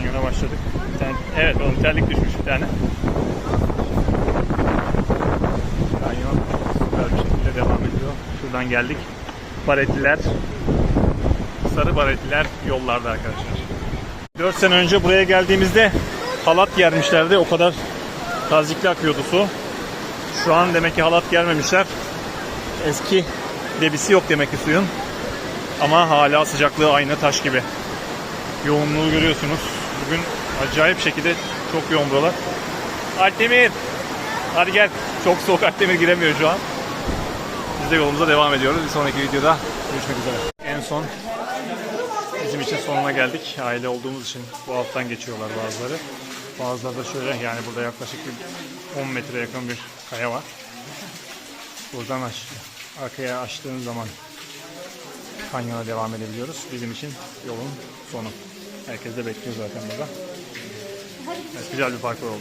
Kanyona başladık. Bir tane, evet oğlum terlik düşmüş bir tane. Kanyon süper bir şekilde devam ediyor. Şuradan geldik. Baretliler, sarı baretliler yollarda arkadaşlar. 4 sene önce buraya geldiğimizde halat germişlerdi. O kadar tazikli akıyordu su. Şu an demek ki halat germemişler. Eski debisi yok demek ki suyun. Ama hala sıcaklığı aynı taş gibi. Yoğunluğu görüyorsunuz. Bugün acayip şekilde çok yoğun buralar. Altemir! Hadi gel. Çok soğuk Altemir giremiyor şu an. Biz de yolumuza devam ediyoruz. Bir sonraki videoda görüşmek üzere. En son bizim için sonuna geldik. Aile olduğumuz için bu alttan geçiyorlar bazıları. Bazıları da şöyle yani burada yaklaşık bir 10 metre yakın bir kaya var. Buradan aş arkaya açtığın zaman kanyona devam edebiliyoruz. Bizim için yolun sonu. Herkes de bekliyor zaten burada. Evet, güzel bir parkur oldu.